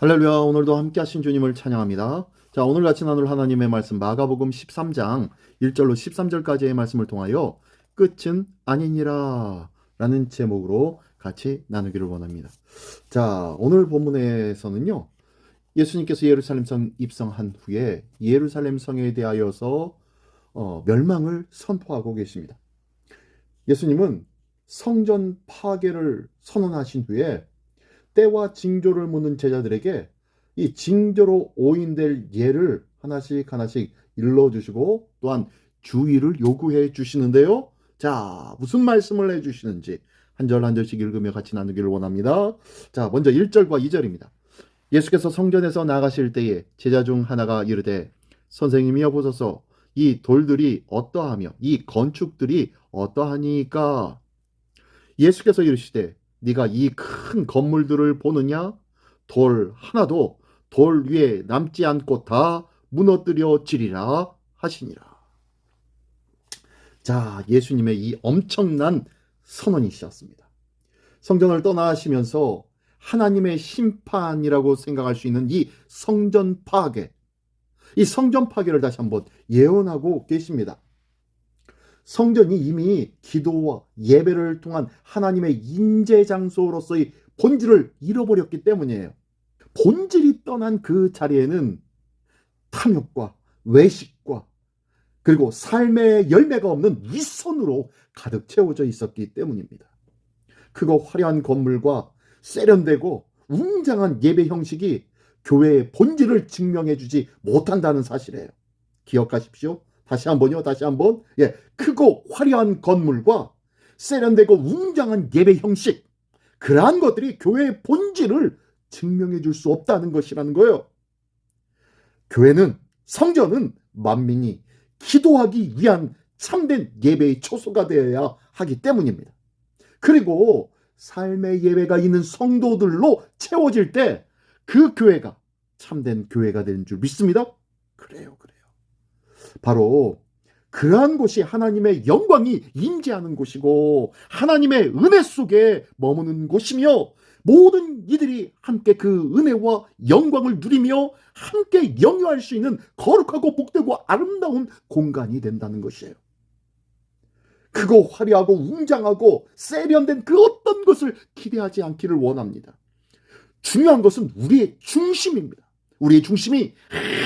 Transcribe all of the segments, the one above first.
할렐루야 오늘도 함께 하신 주님을 찬양합니다. 자 오늘 같이 나눌 하나님의 말씀 마가복음 13장 1절로 13절까지의 말씀을 통하여 끝은 아니니라 라는 제목으로 같이 나누기를 원합니다. 자 오늘 본문에서는요 예수님께서 예루살렘 성 입성한 후에 예루살렘 성에 대하여서 어, 멸망을 선포하고 계십니다. 예수님은 성전 파괴를 선언하신 후에 때와 징조를 묻는 제자들에게 이 징조로 오인될 예를 하나씩 하나씩 일러주시고 또한 주의를 요구해 주시는데요. 자, 무슨 말씀을 해 주시는지 한 절 한 절씩 읽으며 같이 나누기를 원합니다. 자, 먼저 1절과 2절입니다. 예수께서 성전에서 나가실 때에 제자 중 하나가 이르되 선생님이 여 보소서 이 돌들이 어떠하며 이 건축들이 어떠하니까 예수께서 이르시되 네가 이 큰 건물들을 보느냐 돌 하나도 돌 위에 남지 않고 다 무너뜨려 지리라 하시니라. 자, 예수님의 이 엄청난 선언이셨습니다. 성전을 떠나시면서 하나님의 심판이라고 생각할 수 있는 이 성전 파괴, 이 성전 파괴를 다시 한번 예언하고 계십니다. 성전이 이미 기도와 예배를 통한 하나님의 인재 장소로서의 본질을 잃어버렸기 때문이에요. 본질이 떠난 그 자리에는 탐욕과 외식과 그리고 삶의 열매가 없는 윗선으로 가득 채워져 있었기 때문입니다. 크고 화려한 건물과 세련되고 웅장한 예배 형식이 교회의 본질을 증명해 주지 못한다는 사실이에요. 기억하십시오. 다시 한번요. 다시 한번. 예. 크고 화려한 건물과 세련되고 웅장한 예배 형식. 그러한 것들이 교회의 본질을 증명해 줄 수 없다는 것이라는 거예요. 교회는 성전은 만민이 기도하기 위한 참된 예배의 초소가 되어야 하기 때문입니다. 그리고 삶의 예배가 있는 성도들로 채워질 때 그 교회가 참된 교회가 되는 줄 믿습니다. 그래요, 그래요. 바로 그러한 곳이 하나님의 영광이 임재하는 곳이고 하나님의 은혜 속에 머무는 곳이며 모든 이들이 함께 그 은혜와 영광을 누리며 함께 영유할 수 있는 거룩하고 복되고 아름다운 공간이 된다는 것이에요. 크고 화려하고 웅장하고 세련된 그 어떤 것을 기대하지 않기를 원합니다. 중요한 것은 우리의 중심입니다. 우리의 중심이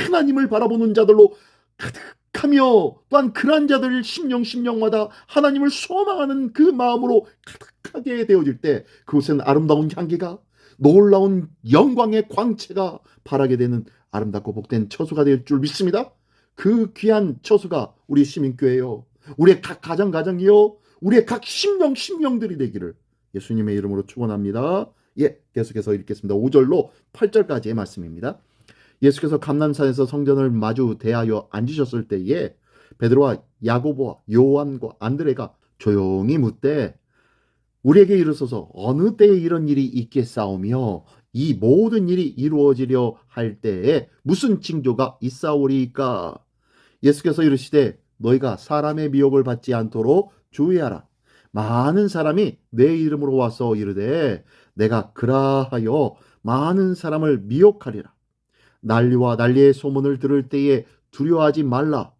하나님을 바라보는 자들로 가득하며 또한 그러한 자들 심령 심령마다 하나님을 소망하는 그 마음으로 가득하게 되어질 때 그곳에는 아름다운 향기가 놀라운 영광의 광채가 바라게 되는 아름답고 복된 처수가 될 줄 믿습니다. 그 귀한 처수가 우리 시민교회요. 우리의 각 가정 가정이요. 우리의 각 심령 심령들이 되기를 예수님의 이름으로 축원합니다. 예, 계속해서 읽겠습니다. 5절로 8절까지의 말씀입니다. 예수께서 감남산에서 성전을 마주 대하여 앉으셨을 때에 베드로와 야고보와 요한과 안드레가 조용히 묻되 우리에게 이르소서 어느 때에 이런 일이 있겠사오며 이 모든 일이 이루어지려 할 때에 무슨 징조가 있사오리까? 예수께서 이르시되 너희가 사람의 미혹을 받지 않도록 주의하라. 많은 사람이 내 이름으로 와서 이르되 내가 그라하여 많은 사람을 미혹하리라 난리와 난리의 소문을 들을 때에 두려워하지 말라.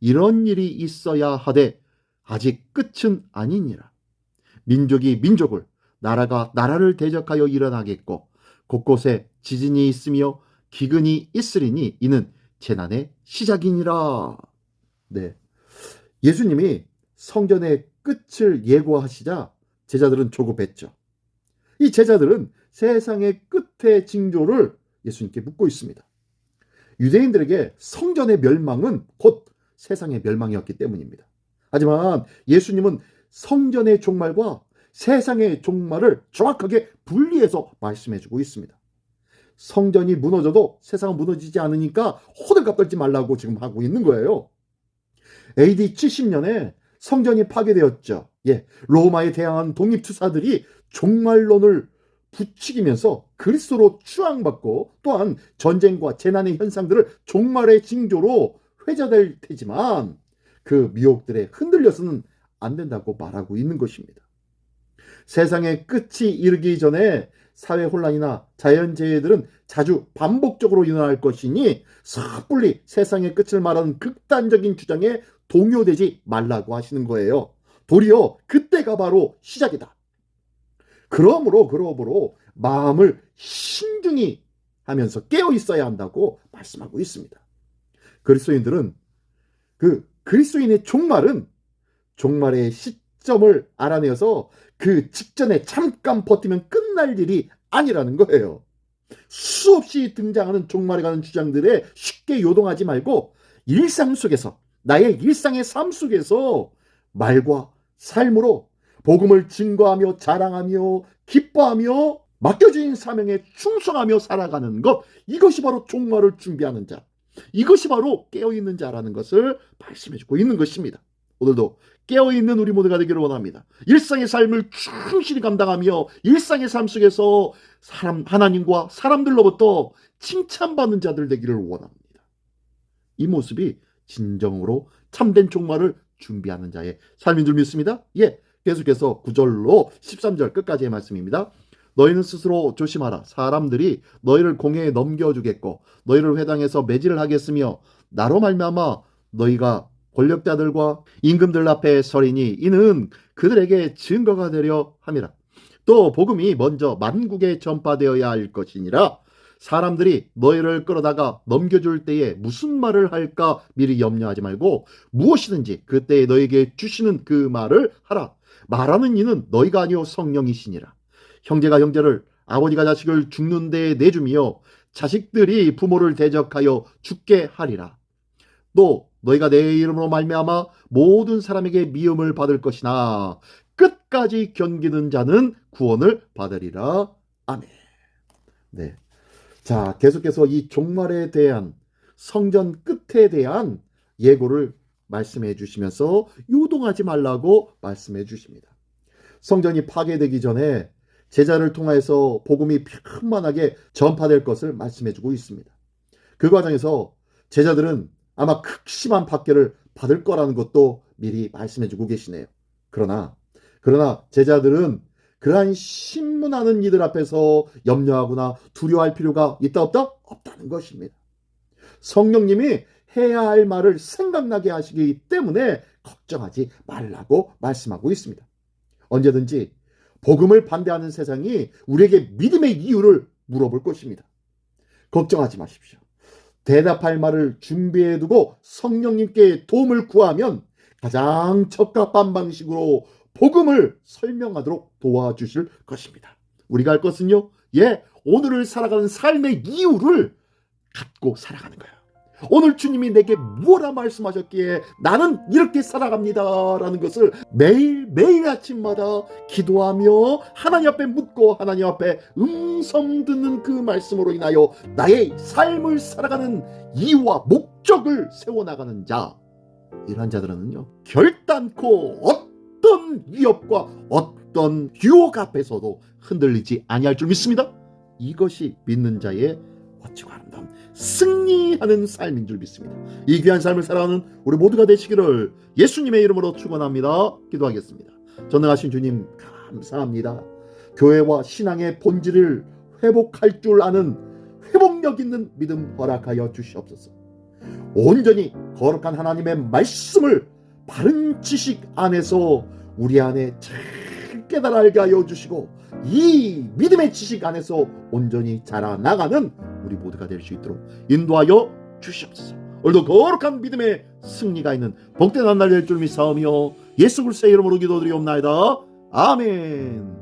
이런 일이 있어야 하되 아직 끝은 아니니라. 민족이 민족을 나라가 나라를 대적하여 일어나겠고 곳곳에 지진이 있으며 기근이 있으리니 이는 재난의 시작이니라. 네. 예수님이 성전의 끝을 예고하시자 제자들은 조급했죠. 이 제자들은 세상의 끝의 징조를 예수님께 묻고 있습니다. 유대인들에게 성전의 멸망은 곧 세상의 멸망이었기 때문입니다. 하지만 예수님은 성전의 종말과 세상의 종말을 정확하게 분리해서 말씀해주고 있습니다. 성전이 무너져도 세상은 무너지지 않으니까 호들갑 떨지 말라고 지금 하고 있는 거예요. AD 70년에 성전이 파괴되었죠. 예, 로마에 대항한 독립투사들이 종말론을 부추기면서 그리스도로 추앙받고 또한 전쟁과 재난의 현상들을 종말의 징조로 회자될 테지만 그 미혹들에 흔들려서는 안 된다고 말하고 있는 것입니다. 세상의 끝이 이르기 전에 사회 혼란이나 자연재해들은 자주 반복적으로 일어날 것이니 섣불리 세상의 끝을 말하는 극단적인 주장에 동요되지 말라고 하시는 거예요. 도리어 그때가 바로 시작이다. 그러므로 그러므로 마음을 신중히 하면서 깨어 있어야 한다고 말씀하고 있습니다. 그리스도인들은 그 그리스도인의 종말은 종말의 시점을 알아내어서 그 직전에 잠깐 버티면 끝날 일이 아니라는 거예요. 수없이 등장하는 종말에 관한 주장들에 쉽게 요동하지 말고 일상 속에서 나의 일상의 삶 속에서 말과 삶으로 복음을 증거하며 자랑하며 기뻐하며 맡겨진 사명에 충성하며 살아가는 것 이것이 바로 종말을 준비하는 자 이것이 바로 깨어있는 자라는 것을 말씀해주고 있는 것입니다. 오늘도 깨어있는 우리 모두가 되기를 원합니다. 일상의 삶을 충실히 감당하며 일상의 삶 속에서 사람 하나님과 사람들로부터 칭찬받는 자들 되기를 원합니다. 이 모습이 진정으로 참된 종말을 준비하는 자의 삶인 줄 믿습니다. 예, 계속해서 9절로 13절 끝까지의 말씀입니다. 너희는 스스로 조심하라. 사람들이 너희를 공회에 넘겨주겠고 너희를 회당에서 매질을 하겠으며 나로 말미암아 너희가 권력자들과 임금들 앞에 서리니 이는 그들에게 증거가 되려 함이라. 또 복음이 먼저 만국에 전파되어야 할 것이니라. 사람들이 너희를 끌어다가 넘겨줄 때에 무슨 말을 할까 미리 염려하지 말고 무엇이든지 그때에 너에게 주시는 그 말을 하라. 말하는 이는 너희가 아니요 성령이시니라. 형제가 형제를 아버지가 자식을 죽는 데에 내주며 자식들이 부모를 대적하여 죽게 하리라. 또 너희가 내 이름으로 말미암아 모든 사람에게 미움을 받을 것이나 끝까지 견기는 자는 구원을 받으리라. 아멘. 네. 자, 계속해서 이 종말에 대한 성전 끝에 대한 예고를 말씀해 주시면서 요동하지 말라고 말씀해 주십니다. 성전이 파괴되기 전에 제자를 통해서 복음이 편만하게 전파될 것을 말씀해 주고 있습니다. 그 과정에서 제자들은 아마 극심한 박해를 받을 거라는 것도 미리 말씀해 주고 계시네요. 그러나 그러나 제자들은 그러한 신문하는 이들 앞에서 염려하거나 두려워할 필요가 있다 없다? 없다는 것입니다. 성령님이 해야 할 말을 생각나게 하시기 때문에 걱정하지 말라고 말씀하고 있습니다. 언제든지 복음을 반대하는 세상이 우리에게 믿음의 이유를 물어볼 것입니다. 걱정하지 마십시오. 대답할 말을 준비해 두고 성령님께 도움을 구하면 가장 적합한 방식으로 복음을 설명하도록 도와주실 것입니다. 우리가 할 것은요, 예, 오늘을 살아가는 삶의 이유를 갖고 살아가는 거예요. 오늘 주님이 내게 뭐라 말씀하셨기에 나는 이렇게 살아갑니다라는 것을 매일 매일 아침마다 기도하며 하나님 앞에 묻고 하나님 앞에 음성 듣는 그 말씀으로 인하여 나의 삶을 살아가는 이유와 목적을 세워 나가는 자 이런 자들은요 결단코 어떤 위협과 어떤 유혹 앞에서도 흔들리지 아니할 줄 믿습니다. 이것이 믿는 자의 멋지고 아름다운 승리하는 삶인 줄 믿습니다. 이 귀한 삶을 살아가는 우리 모두가 되시기를 예수님의 이름으로 축원합니다. 기도하겠습니다. 전능하신 주님 감사합니다. 교회와 신앙의 본질을 회복할 줄 아는 회복력 있는 믿음 허락하여 주시옵소서. 온전히 거룩한 하나님의 말씀을 바른 지식 안에서 우리 안에 잘 깨달아 알게 하여 주시고 이 믿음의 지식 안에서 온전히 자라나가는 우리 모두가 될 수 있도록 인도하여 주시옵소서. 오늘도 거룩한 믿음의 승리가 있는 복된 한 날 될 줄 믿사오며 예수 그리스도의 이름으로 기도드리옵나이다. 아멘.